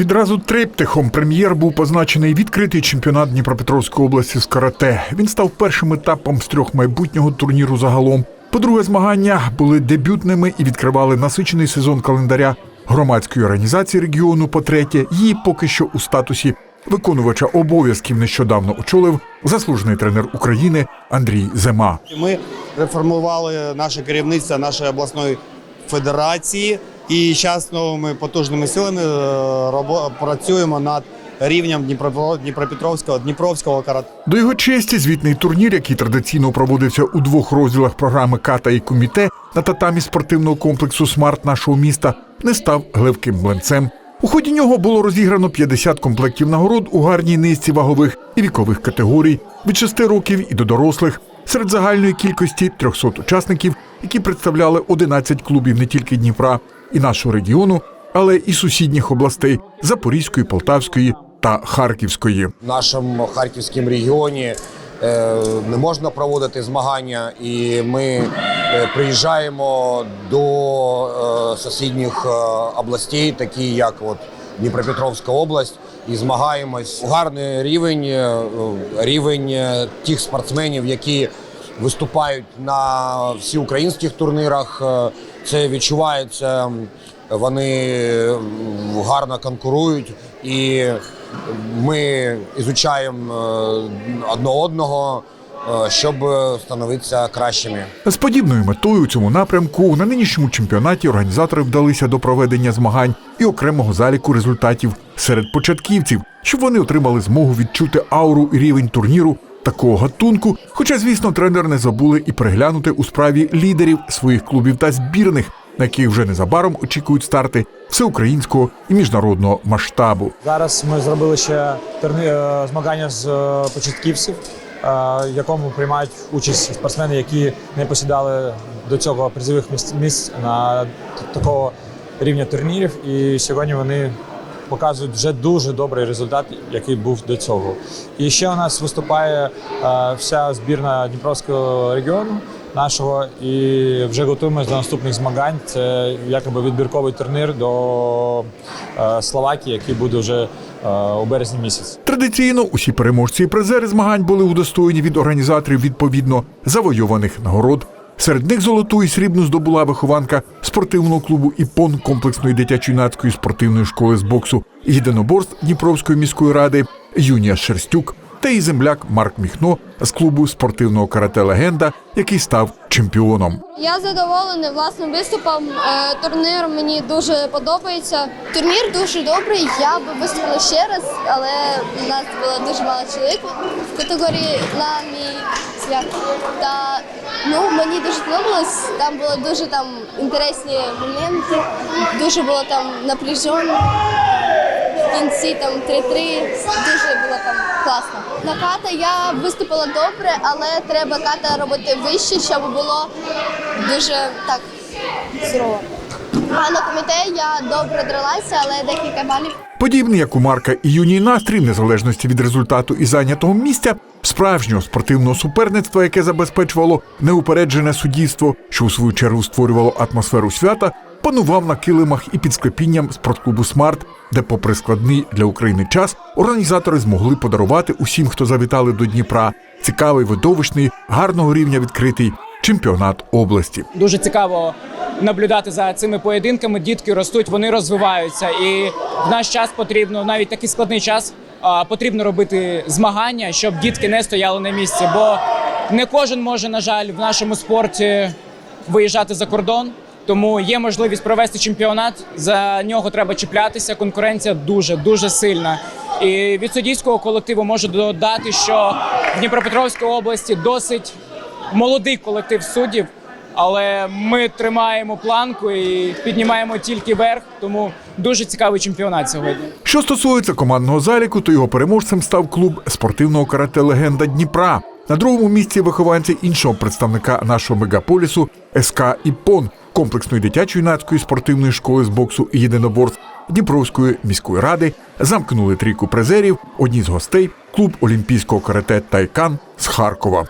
Відразу триптихом прем'єр був позначений відкритий чемпіонат Дніпропетровської області з карате. Він став першим етапом з трьох майбутнього турніру загалом. По-друге, змагання були дебютними і відкривали насичений сезон календаря громадської організації регіону. По-третє, її поки що у статусі виконувача обов'язків нещодавно очолив заслужений тренер України Андрій Зема. Ми реформували наше керівництво нашої обласної федерації, і зараз новими потужними силами е, працюємо над Дніпро- Дніпропетровського Дніпровського карате. До його честі звітний турнір, який традиційно проводився у двох розділах програми Ката і Коміте на татамі спортивного комплексу Смарт нашого міста, не став гливким млинцем. У ході нього було розіграно 50 комплектів нагород у гарній низці вагових і вікових категорій від 6 років і до дорослих. Серед загальної кількості 300 учасників, які представляли 11 клубів не тільки Дніпра і нашого регіону, але і сусідніх областей Запорізької, Полтавської та Харківської. В нашому харківському регіоні е, не можна проводити змагання, і ми е, приїжджаємо до е, сусідніх областей, такі як от Дніпропетровська область, і змагаємось. Гарний рівень, рівень тих спортсменів, які виступають на всеукраїнських турнірах. Е, Це відчувається. Вони гарно конкурують, і ми ізучаємо е, одне одного, е, щоб становитися кращими. З подібною метою у цьому напрямку на нинішньому чемпіонаті організатори вдалися до проведення змагань і окремого заліку результатів серед початківців, щоб вони отримали змогу відчути ауру і рівень турніру такого гатунку. Хоча, звісно, тренери не забули і переглянути у справі лідерів своїх клубів та збірних, на яких вже незабаром очікують старти всеукраїнського і міжнародного масштабу. Зараз ми зробили ще турни... е, змагання з е, початківців, е, в якому приймають участь спортсмени, які не посідали до цього призових місць на такого рівня турнірів. І сьогодні вони показують вже дуже добрий результат, який був до цього. І ще у нас виступає е, вся збірна Дніпровського регіону. Нашого і вже готуємося до наступних змагань. Це якоби відбірковий турнір до е, Словакії, який буде вже е, у березні місяць. Традиційно усі переможці і призери змагань були удостоєні від організаторів відповідно завойованих нагород. Серед них золоту і срібну здобула вихованка спортивного клубу ІПОН комплексної дитячо-юнацької спортивної школи з боксу і єдиноборств Дніпровської міської ради Юнія Шерстюк та її земляк Марк Міхно з клубу спортивного карате Легенда, який став чемпіоном. Я задоволена власним виступом. Е, Турнір мені дуже подобається. Турнір дуже добрий. Я би виступила ще раз, але у нас було дуже мало чоловік в категорії на мій свят. Та ну мені дуже подобалось. Там були дуже там інтересні моменти. Дуже було там напряжено. В кінці там 3-3. Дуже було там класно. На ката я виступила добре, але треба ката робити вище, щоб було дуже так сурово. А на коміте я добре дралася, але декілька балів. Подібний, як у Марка і юній настрій, в незалежності від результату і зайнятого місця, справжнього спортивного суперництва, яке забезпечувало неупереджене суддівство, що у свою чергу створювало атмосферу свята, панував на килимах і під склепінням спортклубу Смарт, де, попри складний для України час, організатори змогли подарувати усім, хто завітали до Дніпра, цікавий, видовищний, гарного рівня відкритий чемпіонат області. Дуже цікаво наблюдати за цими поєдинками. Дітки ростуть, вони розвиваються, і в наш час потрібно навіть такий складний час. Потрібно робити змагання, щоб дітки не стояли на місці. Бо не кожен може, на жаль, в нашому спорті виїжджати за кордон. Тому є можливість провести чемпіонат. За нього треба чіплятися. Конкуренція дуже дуже сильна. І від суддівського колективу можу додати, що в Дніпропетровській області досить молодий колектив суддів, але ми тримаємо планку і піднімаємо тільки верх. Тому дуже цікавий чемпіонат сьогодні. Що стосується командного заліку, то його переможцем став клуб спортивного карате Легенда Дніпра. На другому місці вихованці іншого представника нашого мегаполісу СК Іпон комплексної дитячо-юнацької спортивної школи з боксу і єдиноборств Дніпровської міської ради замкнули трійку призерів. Одні з гостей клуб олімпійського карате Тайкан з Харкова.